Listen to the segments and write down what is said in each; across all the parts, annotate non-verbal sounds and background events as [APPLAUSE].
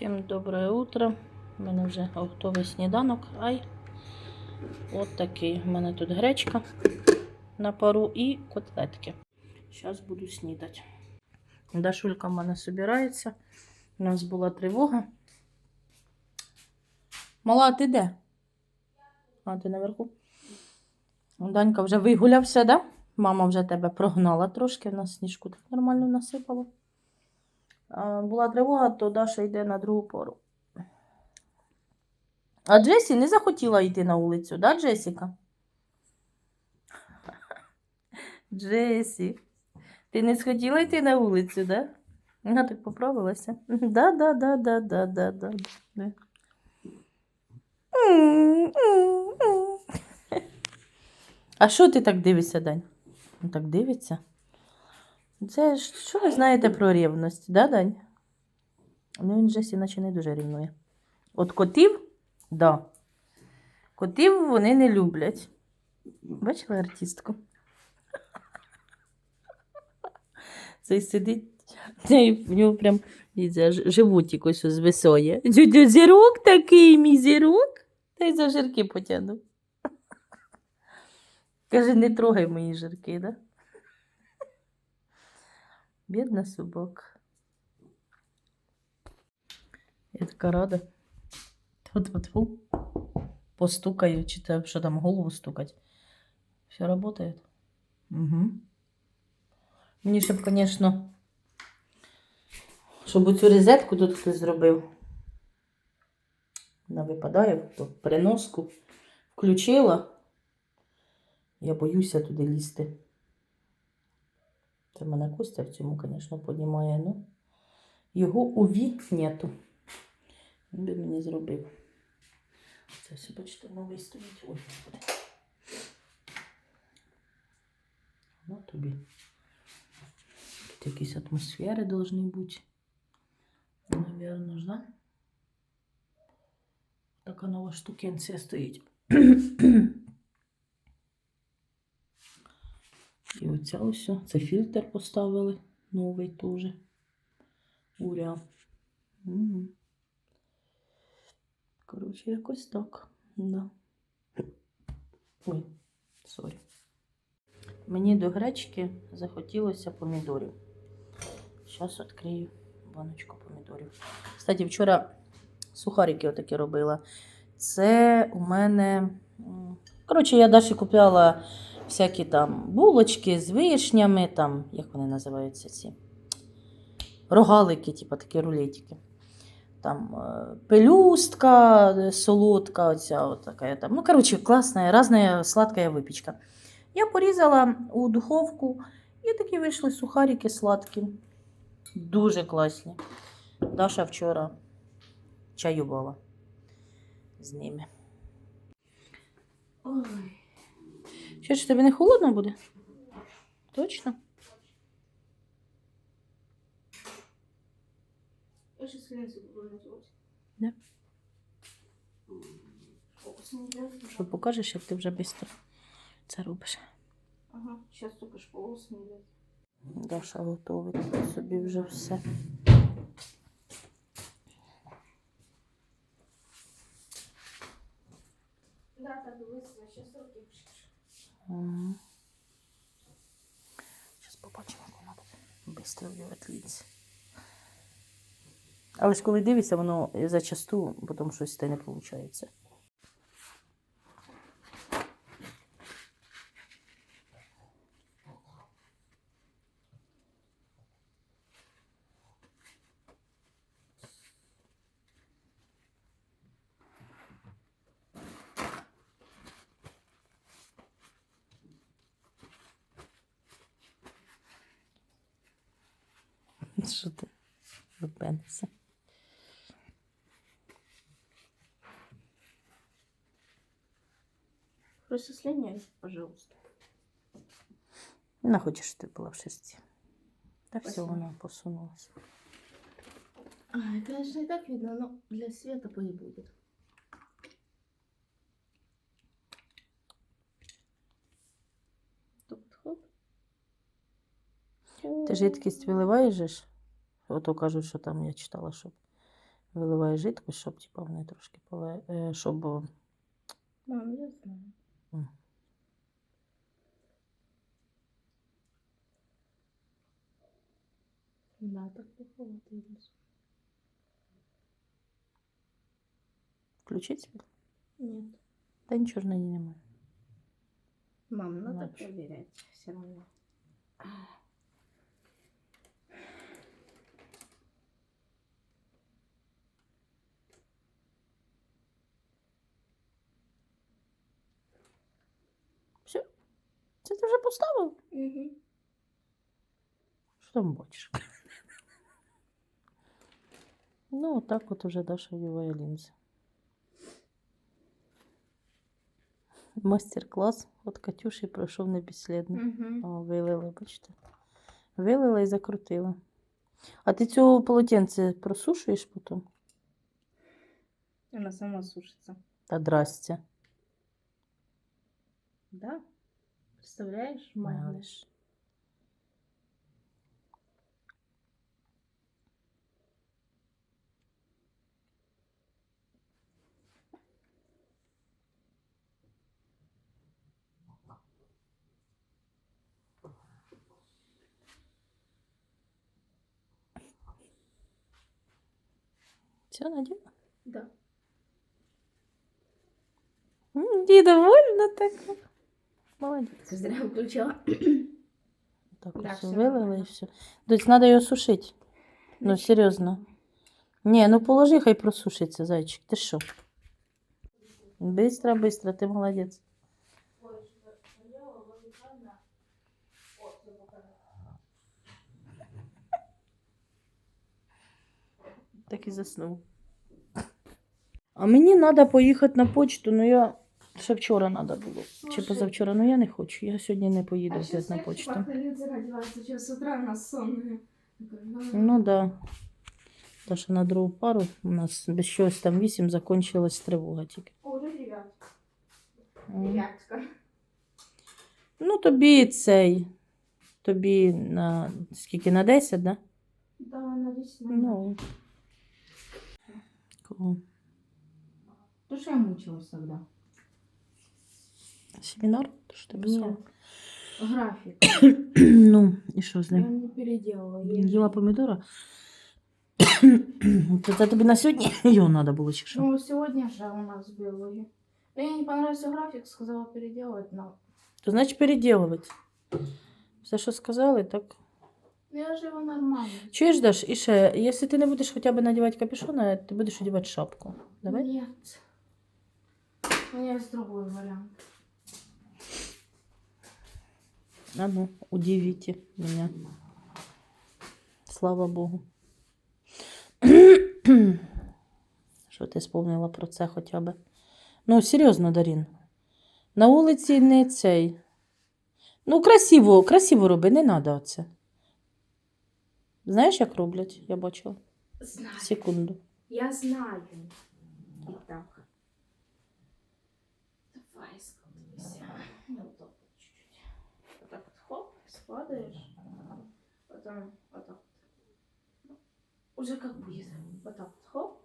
Всім добре утро. У мене вже готовий сніданок. Ай. От такий. У мене тут гречка на пару і котлетки. Зараз буду снідати. Дашулька в мене збирається. У нас була тривога. Мала, ти де? А, ти наверху? Данька вже вигулявся, да? Мама вже тебе прогнала трошки, в нас сніжку так нормально насипало. Була тривога, то Даша йде на другу пору. А Джесі не захотіла йти на вулицю, да, Джесіка? Джесі, ти не схотіла йти на вулицю, да? Вона так поправилася. Да, да, да, да, да, да. да. А що ти так дивишся, Дань? Ну так дивиться. Це що ви знаєте про рівність, да, Дань? Ну, він Джесі наче не дуже рівнує. От котів, да. Котів вони не люблять. Бачили артистку? [LAUGHS] Цей сидить, в нього прям животик ось звисоє. Зірок такий, мій зірок. Та й за жирки потягнув. [LAUGHS] Каже, не трогай мої жирки, да? Бідна собака. Я така рада. Тьфу-тьфу-тьфу. Постукаю, чи те, що там голову стукать. Все работает. Угу. Мені ще б, звісно, щоб цю розетку тут хтось зробив. Вона випадає, то переноску включила. Я боюся туди лізти. Це мене Костя в цьому, звісно, піднімає, ну. Його у ві нету. Він би мені зробив. Це все, бачите, новий стоїть. Ой, господи. Ну, тобі. Тут якісь атмосфери должны бути. Наверно ж, да? Така нова штукенція стоїть. І оця ось, це фільтр поставили новий теж. Уря. Угу. Коротше, якось так. Да. Ой, сорі. Мені до гречки захотілося помідорів. Зараз відкрию баночку помідорів. Кстати, вчора сухарики отакі робила. Це у мене. Коротше, я Даші купляла всякі там булочки з вишнями, там, як вони називаються ці рогалики, типу такі рулетики. Там е, пелюстка е, солодка, оця от така там. Ну, коротше, класна, різна сладка випічка. Я порізала у духовку і такі вийшли сухарики сладкі. Дуже класні. Даша вчора чаювала з ними. Ой. Що ж, тобі не холодно буде? Точно? Я сейчас лезу буду. Да. Що покажеш, як ти вже швидко це робиш. Ага, сейчас только ж волос не. Даша готовить собі вже все. Да, так быстро, сейчас Зараз побачимо, як вона тут швидко виветліться. Але ж коли дивиться, воно зачасту потім щось те не виходить. Що ти випенися? Просто слиняй, пожалуйста. Не хочеш, щоб ти була в шерсті. Та все, Спасибо. вона посунулася. Ай, конечно, и так видно, но для света пусть будет. Тут хоп. Ти жидкість виливаєш? же ж? Ото кажуть, що там я читала, щоб Виливаю жидкость, щоб типа вони трошки поле, е, щоб о, Мам, я знаю. М. Да, так похолодилось. включити світло. Нет. Та нічого ж на ній немає. Мам, надо Ночь. проверять все равно. Це ти вже поставив? Угу. Що там бачиш? [LAUGHS] Ну, так от уже Даша вдіває лінзи. Мастер-клас від Катюші пройшов не безслідно. Угу. О, вилила, бачите. Вилила і закрутила. А ти цього полотенце просушуєш потім? Она сама сушится. Та драсться. Да? Представляешь, мама? Малиш. Все, наділа? Да. М, Ді довольна така. Молодець. Зря включила. Так, Да, все всё вылила и нормально. все. То есть надо ее сушить. Ну, серьезно. Не, ну положи, хай просушится, зайчик. Ты что? Быстро, быстро, ты молодец. Так і заснув. А мені треба поїхати на почту, ну я ще вчора треба було. Чи позавчора, ну я не хочу. Я сьогодні не поїду взяти на почту. типа коллега родилась, сейчас с утра она сонная. Ну да. Тому що на другу пару у нас без чогось там вісім закончилась тривога тільки. М. Девятка. Ну, тобі цей. Тобі на скільки на 10, да? Да, на 10 Ну. Кого? То, что я мучилась тогда. Семінар? То що ти писала? Нет. График. [COUGHS] ну, і що з Я ним? не переделала. Я- Їла помідора? То це тобі на сьогодні його треба було чи що? Ну, сегодня же у нас биология. Но ей не понравился график, сказала переделать, но... То значить переділувати. Все, що сказали, так. Ну, Я же его нормально. Чуєш, Даш, і ще, якщо ти не будеш хоча б надівати капюшона, ти будеш одягати шапку. Давай? Нет. У меня есть другой вариант. А ну, удивите меня. Слава Богу. Що ти сповнила про це хоча б? Ну, серйозно, Дарін. На вулиці не цей. Ну, красиво, красиво роби, не треба оце. Знаєш, як роблять? Я бачила. Знаю. Секунду. Я знаю. Итак. Давай, складывайся. Неудобно чуть-чуть. Вот так вот, хоп, складываешь. Потом вот так вот. Уже как будет. Вот так вот, хоп.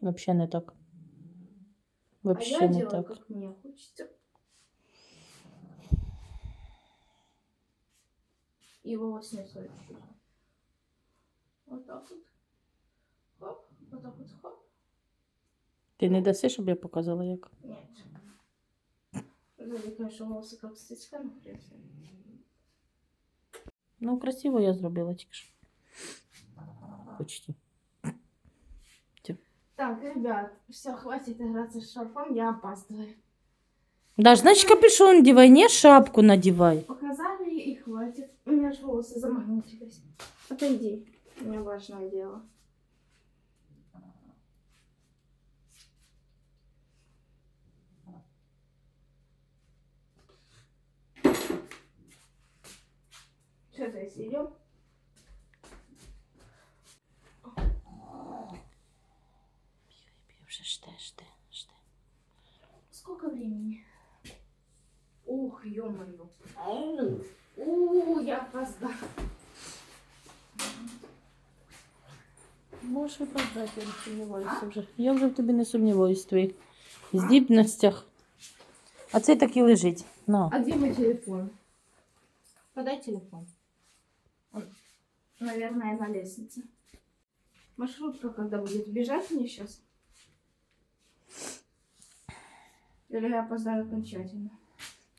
Вообще не так. А Вообще я не делаю, так. как мне хочется. И волосы не стоит. Вот так вот. Хоп, вот так вот, хоп. Ти не даси, щоб я показала, як. Нет. Конечно, волосы как с. Ну, красиво я зробила тільки що. Почти. Так, ребят, все, хватит играться с шарфом, я опаздываю. Даш, значит, капюшон надевай, не шапку надевай. Показали и хватит. У меня же волосы замагнитились. Отойди, у меня важное дело. Что здесь идем? Вже жде, жде, жде. Сколько времени? Ух, ё-моё. У, я опоздала. Можеш виправдати, я не сумніваюся вже. Я вже в тобі не сумніваюся в твоїх здібностях. А це так і лежить. На. А где мой телефон? Подай телефон. Он, наверное, на лестнице. Маршрутка когда будет? Бежать мне сейчас? Или я опоздаю окончательно?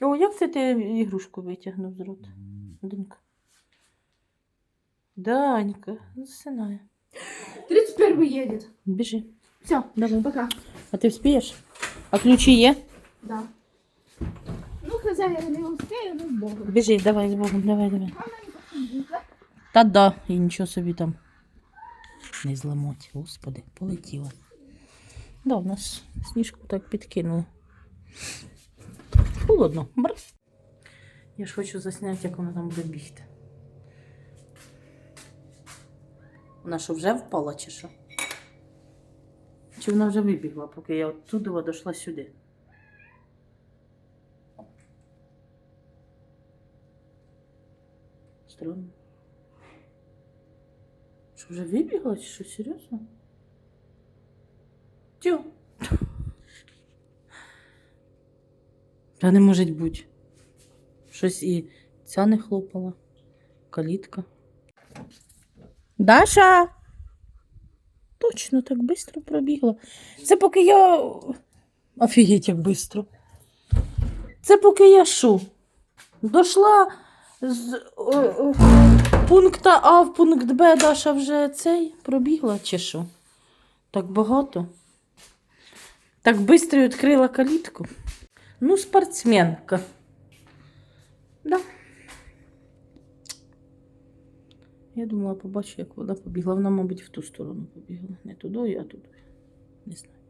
О, як це ти ігрушку витягнув з рота? Донька. Данька, засинає. 31 едет. Біжи. Все, Давай. пока. А ти вспієш? А ключі є? Да. Ну, хозяин не успею, ну, с Богом. Біжи, давай з Богом, давай, давай. Та да, і нічого собі там не зламать. Господи, полетіло. Да, у нас сніжку так підкинуло. Холодно. Бр. Я ж хочу засняти, як вона там буде бігти. Вона що вже впала чи що? Чи вона вже вибігла, поки я оттуда дійшла сюди? Странно. Що вже вибігла, чи що, серйозно? Та не може бути. Щось і ця не хлопала. Калітка. Даша! Точно так швидко пробігла. Це поки я. Офігеть, як швидко. Це поки я що? Дошла з пункта А в пункт Б Даша вже цей пробігла чи що? Так багато. Так швидко відкрила калітку. Ну, спортсменка. Да. Я думала, побачу, як вона побігла. Вона, мабуть, в ту сторону побігла. Не туди, а туди. Не знаю.